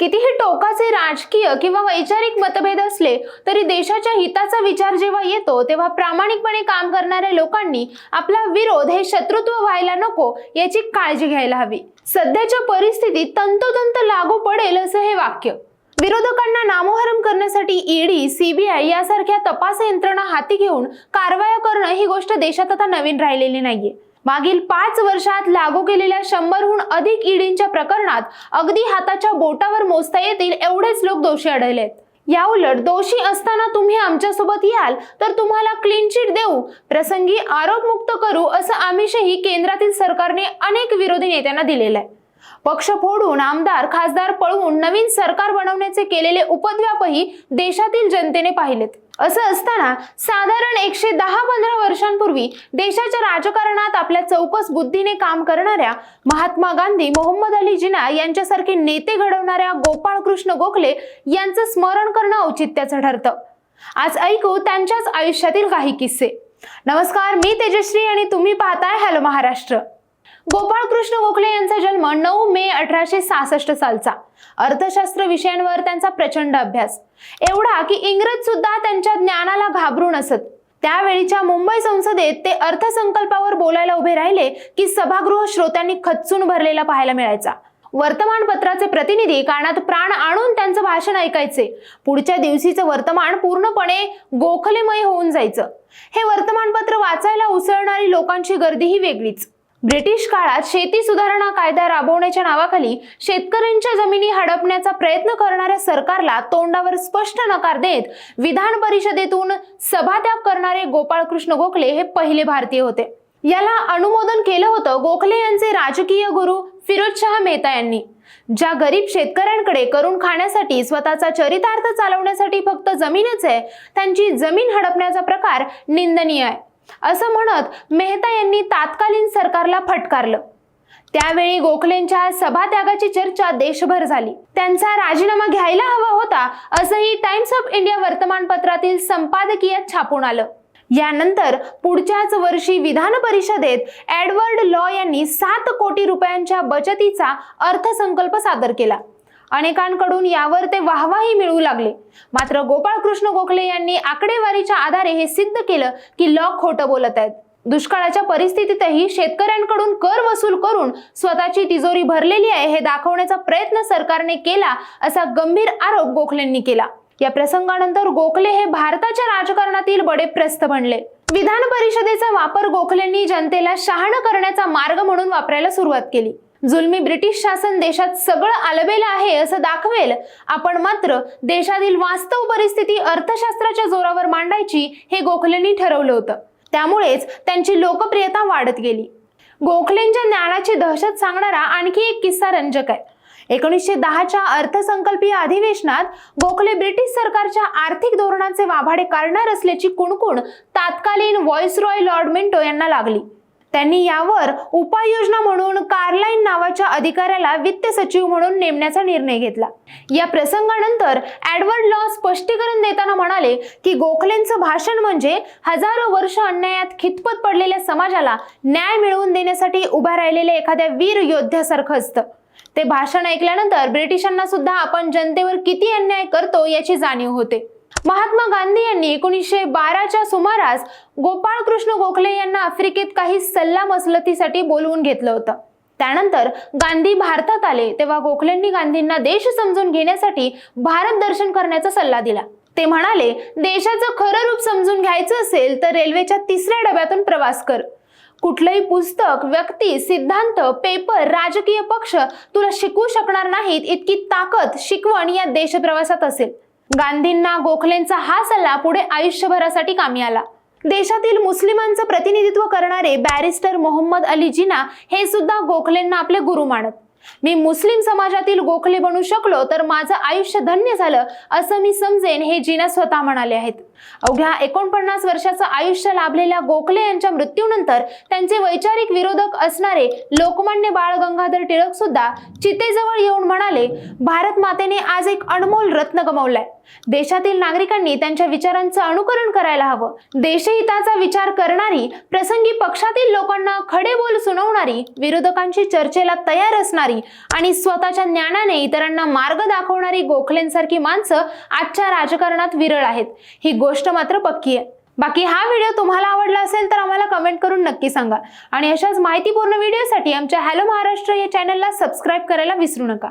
कितीही टोकाचे राजकीय किंवा वैचारिक मतभेद असले तरी देशाच्या हिताचा विचार जेव्हा येतो तेव्हा प्रामाणिकपणे काम करणाऱ्या लोकांनी आपला विरोध हे शत्रुत्व व्हायला नको याची काळजी घ्यायला हवी. सध्याच्या परिस्थितीत तंतोतंत लागू पडेल असं हे वाक्य. विरोधकांना नामोहरम करण्यासाठी ईडी सीबीआय यासारख्या तपास यंत्रणा हाती घेऊन कारवाया करणं ही गोष्ट देशात आता नवीन राहिलेली नाहीये. मागील पाच वर्षात लागू केलेल्या शंभरहून अधिक ईडींच्या प्रकरणात अगदी हाताच्या बोटावर मोजता येतील एवढेच लोक दोषी आढळलेत या उलट दोषी असताना तुम्ही आमच्यासोबत याल तर तुम्हाला क्लीन चिट देऊ प्रसंगी आरोपमुक्त करू असं आमिषही केंद्रातील सरकारने अनेक विरोधी नेत्यांना दिलेलं आहे. पक्ष फोडून आमदार खासदार पळवून नवीन सरकार बनवण्याचे केलेले उपद्व्यापही देशातील जनतेने पाहिलेत. असं असताना साधारण एकशे दहा पंधरा वर्षांपूर्वी देशाच्या राजकारणात आपल्या चौकस बुद्धीने काम करणाऱ्या महात्मा गांधी मोहम्मद अली जिना यांच्यासारखे नेते घडवणाऱ्या गोपाळकृष्ण गोखले यांचं स्मरण करणं औचित्याचं ठरतं. आज ऐकू त्यांच्याच आयुष्यातील काही किस्से. नमस्कार मी तेजश्री आणि तुम्ही पाहताय हॅलो महाराष्ट्र गोपाळकृष्ण गोखले यांचा जन्म नऊ मे अठराशे सहासष्ट सालचा. अर्थशास्त्र विषयांवर त्यांचा प्रचंड अभ्यास. एवढा की इंग्रज सुद्धा त्यांच्या ज्ञानाला घाबरून असत. त्यावेळीच्या मुंबई संसदेत ते अर्थसंकल्पावर बोलायला उभे राहिले की सभागृह श्रोत्यांनी खच्चून भरलेला पाहायला मिळायचा. वर्तमानपत्राचे प्रतिनिधी कानात प्राण आणून त्यांचं भाषण ऐकायचे. पुढच्या दिवशीचं वर्तमान पूर्णपणे गोखलेमय होऊन जायचं. हे वर्तमानपत्र वाचायला उसळणारी लोकांची गर्दीही वेगळीच. ब्रिटिश काळात शेती सुधारणा कायदा राबवण्याच्या नावाखाली शेतकऱ्यांच्या जमिनी हडपण्याचा प्रयत्न करणाऱ्या सरकारला तोंडावर स्पष्ट नकार देत विधान परिषदेतून सभात्याग करणारे गोपाळकृष्ण गोखले हे पहिले भारतीय होते. याला अनुमोदन केलं होतं गोखले यांचे राजकीय गुरु फिरोजशाह मेहता यांनी. ज्या गरीब शेतकऱ्यांकडे करून खाण्यासाठी स्वतःचा चरितार्थ चालवण्यासाठी फक्त जमीनच आहे त्यांची जमीन हडपण्याचा प्रकार निंदनीय आहे. असं म्हणत मेहता यांनी तात्कालीन सरकारला फटकारलं. त्यावेळी गोखलेंच्या सभात्यागाची चर्चा देशभर झाली. त्यांचा राजीनामा घ्यायला हवा होता असंही टाइम्स ऑफ इंडिया वर्तमानपत्रातील संपादकीयात छापून आलं. यानंतर पुढच्याच वर्षी विधान परिषदेत एडवर्ड लॉ यांनी सात कोटी रुपयांच्या बचतीचा अर्थसंकल्प सादर केला. अनेकांकडून यावर ते वाहवाही मिळू लागले. मात्र गोपाळकृष्ण गोखले यांनी आकडेवारीच्या आधारे हे सिद्ध केलं की लॉ खोटं बोलत आहेत. दुष्काळाच्या परिस्थितीतही शेतकऱ्यांकडून कर वसूल करून स्वतःची तिजोरी भरलेली आहे हे दाखवण्याचा प्रयत्न सरकारने केला असा गंभीर आरोप गोखलेंनी केला. या प्रसंगानंतर गोखले हे भारताच्या राजकारणातील बडे प्रस्थ बनले. विधान परिषदेचा वापर गोखलेंनी जनतेला शहाणं करण्याचा मार्ग म्हणून वापरायला सुरुवात केली. जुलमी ब्रिटिश शासन देशात सगळं आलबेलं आहे असं दाखवेल. आपण मात्र देशातील वास्तव परिस्थिती अर्थशास्त्राच्या जोरावर मांडायची हे गोखलेंनी ठरवलं होतं. त्यामुळेच त्यांची लोकप्रियता वाढत गेली. गोखलेंच्या ज्ञानाची दहशत सांगणारा आणखी एक किस्सा रंजक आहे. एकोणीसशे दहाच्या अर्थसंकल्पीय अधिवेशनात गोखले ब्रिटिश सरकारच्या आर्थिक धोरणाचे वाभाडे करणार असल्याची कुणकुण तात्कालीन व्हॉइसरॉय लॉर्ड मिंटो यांना लागली. त्यांनी यावर उपाययोजना म्हणून कार्लाईन नावाच्या अधिकाऱ्याला वित्त सचिव म्हणून नेमण्याचा निर्णय घेतला. या प्रसंगानंतर ॲडवर्ड लॉ स्पष्टीकरण देताना म्हणाले की गोखलेंचं भाषण म्हणजे हजारो वर्ष अन्यायात खितपत पडलेल्या समाजाला न्याय मिळवून देण्यासाठी उभा राहिलेल्या एखाद्या वीर योद्ध्यासारखं असतं. ते भाषण ऐकल्यानंतर ब्रिटिशांना सुद्धा आपण जनतेवर किती अन्याय करतो याची जाणीव होते. महात्मा गांधी यांनी एकोणीसशे बाराच्या सुमारास गोपाळकृष्ण गोखले यांना आफ्रिकेत काही सल्ला मसलतीसाठी बोलवून घेतलं होतं. त्यानंतर गांधी भारतात आले तेव्हा गोखलेंनी गांधींना देश समजून घेण्यासाठी भारत दर्शन करण्याचा सल्ला दिला. ते म्हणाले देशाचं खरं रूप समजून घ्यायचं असेल तर रेल्वेच्या तिसऱ्या डब्यातून प्रवास कर. कुठलंही पुस्तक व्यक्ती सिद्धांत पेपर राजकीय पक्ष तुला शिकवू शकणार नाहीत इतकी ताकद शिकवण या देशप्रवासात असेल. गांधींना गोखलेंचा हा सल्ला पुढे आयुष्यभरासाठी कामी आला. देशातील मुस्लिमांचं प्रतिनिधित्व करणारे बॅरिस्टर मोहम्मद अली जिना हे सुद्धा गोखलेंना आपले गुरु मानत. मी मुस्लिम समाजातील गोखले बनू शकलो तर माझं आयुष्य धन्य झालं असं मी समजेन हे जिना स्वतः म्हणाले आहेत. अवघ्या एकोणपन्नास वर्षाचं आयुष्य लाभलेल्या गोखले यांच्या मृत्यूनंतर त्यांचे वैचारिक विरोधक असणारे लोकमान्य बाळ गंगाधर टिळक सुद्धा चितेजवळ येऊन म्हणाले भारत मातेने आज एक अनमोल रत्न गमावलाय. देशातील नागरिकांनी त्यांच्या विचारांचं अनुकरण करायला हवं. देशहिताचा विचार करणारी प्रसंगी पक्षातील लोकांना खडे बोल सुनावणारी विरोधकांची चर्चेला तयार असणारी आणि स्वतःच्या ज्ञानाने इतरांना मार्ग दाखवणारी गोखलेंसारखी माणसं आजच्या राजकारणात विरळ आहेत. ही गोष्ट मात्र पक्की आहे. बाकी हा व्हिडिओ तुम्हाला आवडला असेल तर आम्हाला कमेंट करून नक्की सांगा. आणि अशाच माहितीपूर्ण व्हिडिओसाठी आमच्या हॅलो महाराष्ट्र या चॅनलला सबस्क्राईब करायला विसरू नका.